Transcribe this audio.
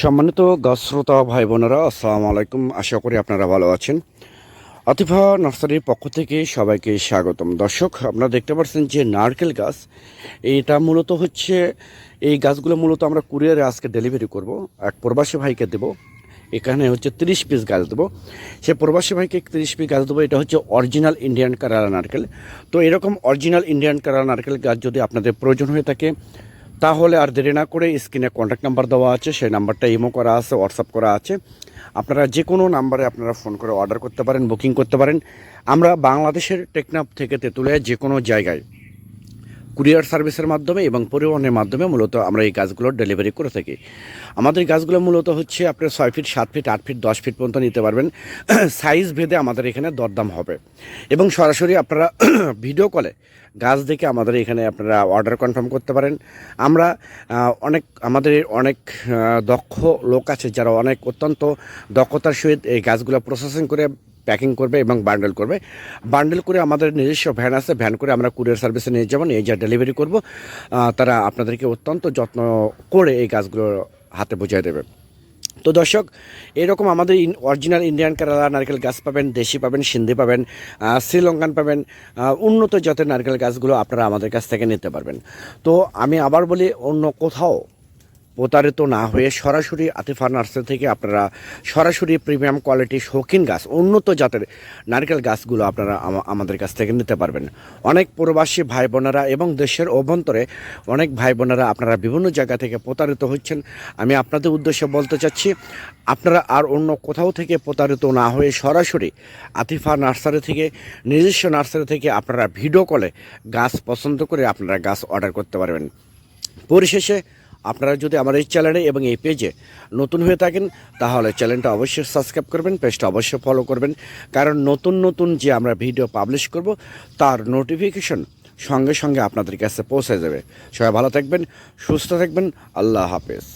সম্মানিত গাছ শ্রোতা ভাই বোনেরা আসসালামু আলাইকুম। আশা করি আপনারা ভালো আছেন। আতিফা নার্সারির পক্ষ থেকে সবাইকে স্বাগতম। দর্শক, আপনারা দেখতে পাচ্ছেন যে নারকেল গাছ, এটা মূলত হচ্ছে, এই গাছগুলো মূলত আমরা কুরিয়ারে আজকে ডেলিভারি করব। এক প্রবাসী ভাইকে দেব। এখানে হচ্ছে তিরিশ পিস গাছ দেবো। সে প্রবাসী ভাইকে তিরিশ পিস গাছ দেবো। এটা হচ্ছে অরিজিনাল ইন্ডিয়ান কারালা নারকেল। তো এরকম অরিজিনাল ইন্ডিয়ান কারালা নারকেল গাছ যদি আপনাদের প্রয়োজন হয়ে থাকে তাহলে আর দেরি না করে স্ক্রিনে কন্ট্যাক্ট নাম্বার দেওয়া আছে, সেই নাম্বারটা ইমো করা আছে হোয়াটসঅ্যাপ করা আছে। আপনারা যে কোনো নাম্বারে আপনারা ফোন করে অর্ডার করতে পারেন বুকিং করতে পারেন। আমরা বাংলাদেশের টেকনাফ থেকে তেঁতুলিয়া যে কোনো জায়গায় কুরিয়ার সার্ভিসের মাধ্যমে এবং পরিবহনের মাধ্যমে মূলত আমরা এই গাছগুলোর ডেলিভারি করে থাকি। আমাদের গাছগুলো মূলত হচ্ছে আপনার ছয় ফিট, সাত ফিট, আট ফিট, দশ ফিট পর্যন্ত নিতে পারবেন। সাইজ ভেদে আমাদের এখানে দরদাম হবে। এবং সরাসরি আপনারা ভিডিও কলে গাছ দেখে আমাদের এখানে আপনারা অর্ডার কনফার্ম করতে পারেন। আমরা অনেক, আমাদের অনেক দক্ষ লোক আছে যারা অনেক অত্যন্ত দক্ষতার সহিত এই গাছগুলো প্রসেসিং করে প্যাকিং করবে এবং বান্ডেল করবে। বান্ডেল করে আমাদের নিজস্ব ভ্যান আছে ভ্যান করে আমরা কুরিয়ার সার্ভিসে নিয়ে যাব, নিয়ে যা ডেলিভারি করব। তারা আপনাদেরকে অত্যন্ত যত্ন করে এই গাছগুলো হাতে বুঝিয়ে দেবে। তো দর্শক, এরকম আমাদের অরিজিনাল ইন্ডিয়ান কেরালা নারকেল গাছ পাবেন, দেশি পাবেন, সিন্ধি পাবেন শ্রীলঙ্কান পাবেন উন্নত জাতের নারকেল গাছগুলো আপনারা আমাদের কাছ থেকে নিতে পারবেন। তো আমি আবার বলি, অন্য কোথাও প্রতারিত না হয়ে সরাসরি আতিফা নার্সারি থেকে আপনারা সরাসরি প্রিমিয়াম কোয়ালিটি শৌখিন গাছ, উন্নত জাতের নারকেল গাছগুলো আপনারা আমাদের কাছ থেকে নিতে পারবেন। অনেক প্রবাসী ভাই বোনেরা এবং দেশের অভ্যন্তরে অনেক ভাই বোনেরা আপনারা বিভিন্ন জায়গা থেকে প্রতারিত হচ্ছেন। আমি আপনাদের উদ্দেশ্যে বলতে চাচ্ছি, আপনারা আর অন্য কোথাও থেকে প্রতারিত না হয়ে সরাসরি আতিফা নার্সারি থেকে, নিজস্ব নার্সারি থেকে আপনারা ভিডিও কলে গাছ পছন্দ করে আপনারা গাছ অর্ডার করতে পারবেন। পরিশেষে আপনারা যদি আমার এই চ্যানেলে এবং এই পেজে নতুন হয়ে থাকেন, তাহলে চ্যানেলটা অবশ্যই সাবস্ক্রাইব করবেন, পেজটা অবশ্যই ফলো করবেন। কারণ নতুন নতুন যে আমরা ভিডিও পাবলিশ করব, তার নোটিফিকেশন সঙ্গে সঙ্গে আপনাদের কাছে পৌঁছে যাবে। সবাই ভালো থাকবেন, সুস্থ থাকবেন, আল্লাহ হাফেজ।